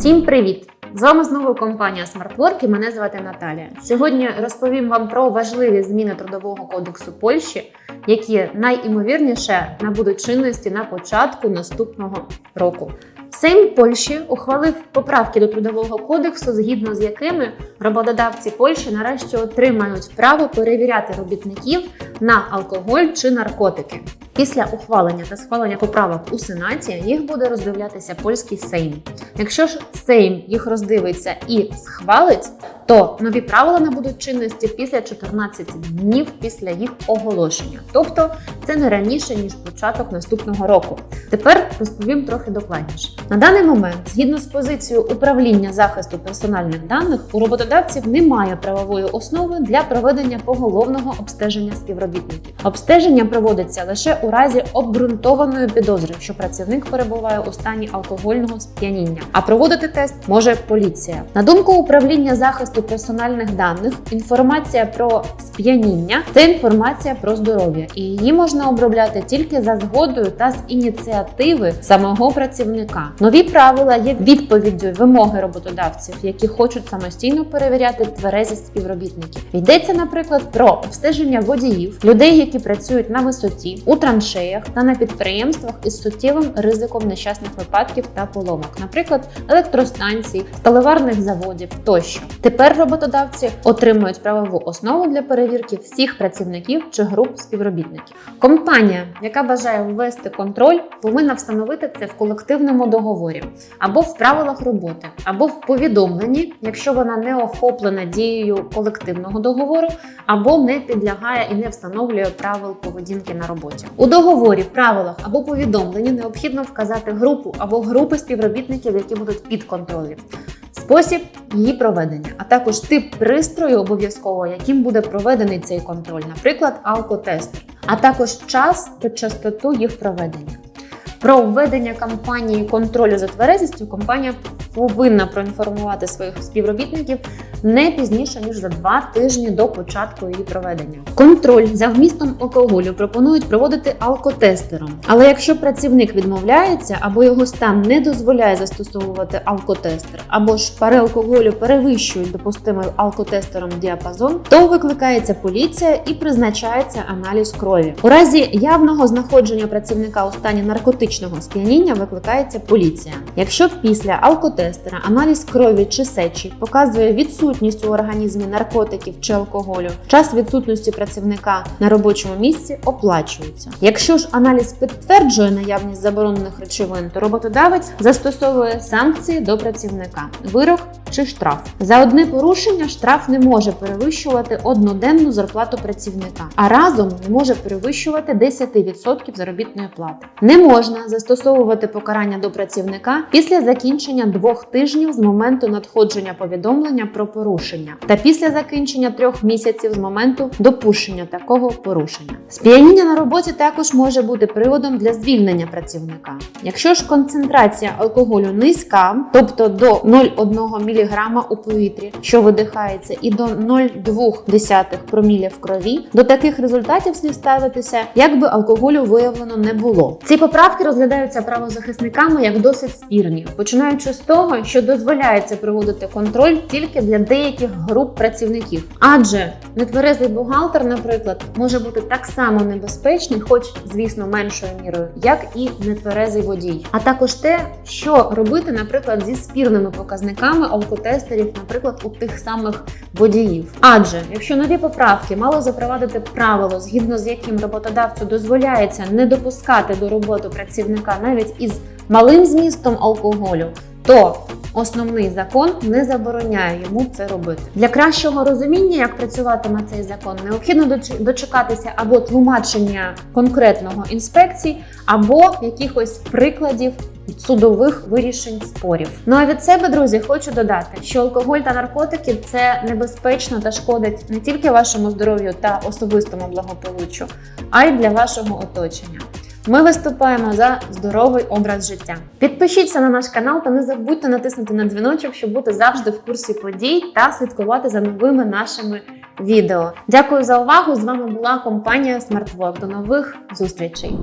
Всім привіт! З вами знову компанія SmartWork і мене звати Наталія. Сьогодні розповім вам про важливі зміни трудового кодексу Польщі, які найімовірніше набудуть чинності на початку наступного року. Сейм Польщі ухвалив поправки до трудового кодексу, згідно з якими роботодавці Польщі нарешті отримають право перевіряти робітників на алкоголь чи наркотики. Після ухвалення та схвалення поправок у Сенаті їх буде роздивлятися польський Сейм. Якщо ж Сейм їх роздивиться і схвалить, то нові правила набудуть чинності після 14 днів після їх оголошення. Тобто це не раніше ніж початок наступного року. Тепер розповім трохи докладніше. На даний момент, згідно з позицією управління захисту персональних даних, у роботодавців немає правової основи для проведення поголовного обстеження співробітників. Обстеження проводиться лише у разі обґрунтованої підозри, що працівник перебуває у стані алкогольного сп'яніння. А проводити тест може поліція. На думку управління захисту персональних даних, інформація про сп'яніння це інформація про здоров'я, і її можна обробляти тільки за згодою та з ініціативи самого працівника. Нові правила є відповіддю вимоги роботодавців, які хочуть самостійно перевіряти тверезість співробітників. Йдеться, наприклад, про обстеження водіїв, людей, які працюють на висоті, у траншеях та на підприємствах із суттєвим ризиком нещасних випадків та поломок, наприклад, електростанцій, сталеварних заводів тощо. Тепер роботодавці отримують правову основу для перевірки всіх працівників чи груп співробітників. Компанія, яка бажає ввести контроль, повинна встановити це в колективному договорі або в правилах роботи, або в повідомленні, якщо вона не охоплена дією колективного договору, або не підлягає і не встановлює правил поведінки на роботі. У договорі, правилах або повідомленні необхідно вказати групу або групи співробітників, які будуть під контролем. Спосіб її проведення, а також тип пристрою обов'язково, яким буде проведений цей контроль, наприклад, алкотестер, а також час та частоту їх проведення. Про введення кампанії контролю за тверезістю компанія повинна проінформувати своїх співробітників не пізніше ніж за два тижні до початку її проведення. Контроль за вмістом алкоголю пропонують проводити алкотестером. Але якщо працівник відмовляється або його стан не дозволяє застосовувати алкотестер, або ж пари алкоголю перевищують допустимий алкотестером діапазон, то викликається поліція і призначається аналіз крові. У разі явного знаходження працівника у стані наркотичного сп'яніння викликається поліція. Якщо після алкотестера аналіз крові чи сечі показує відсутність у організмі наркотиків чи алкоголю, час відсутності працівника на робочому місці оплачується. Якщо ж аналіз підтверджує наявність заборонених речовин, то роботодавець застосовує санкції до працівника, вирок чи штраф. За одне порушення штраф не може перевищувати одноденну зарплату працівника, а разом не може перевищувати 10% заробітної плати. Не можна застосовувати покарання до працівника після закінчення двох тижнів з моменту надходження повідомлення про порушення та після закінчення трьох місяців з моменту допущення такого порушення. Сп'яніння на роботі також може бути приводом для звільнення працівника. Якщо ж концентрація алкоголю низька, тобто до 0,1 мг у повітрі, що видихається, і до 0,2 проміля в крові, до таких результатів слід ставитися, якби алкоголю виявлено не було. Ці поправки розглядаються правозахисниками як досить спірні, починаючи з того, що дозволяється проводити контроль тільки для деяких груп працівників, адже нетверезий бухгалтер, наприклад, може бути так само небезпечний, хоч звісно меншою мірою, як і нетверезий водій, а також те, що робити, наприклад, зі спірними показниками алкотестерів, наприклад, у тих самих водіїв. Адже якщо нові поправки мало запровадити правило, згідно з яким роботодавцю дозволяється не допускати до роботи працівника навіть із малим змістом алкоголю, то Основний закон не забороняє йому це робити. Для кращого розуміння, як працюватиме цей закон, необхідно доч- дочекатися або тлумачення конкретного інспекцій, або якихось прикладів судових вирішень спорів. Ну а від себе, друзі, хочу додати, що алкоголь та наркотики це небезпечно та шкодить не тільки вашому здоров'ю та особистому благополуччю, а й для вашого оточення. Ми виступаємо за здоровий образ життя. Підпишіться на наш канал та не забудьте натиснути на дзвіночок, щоб бути завжди в курсі подій та слідкувати за новими нашими відео. Дякую за увагу! З вами була компанія SmartWork. До нових зустрічей!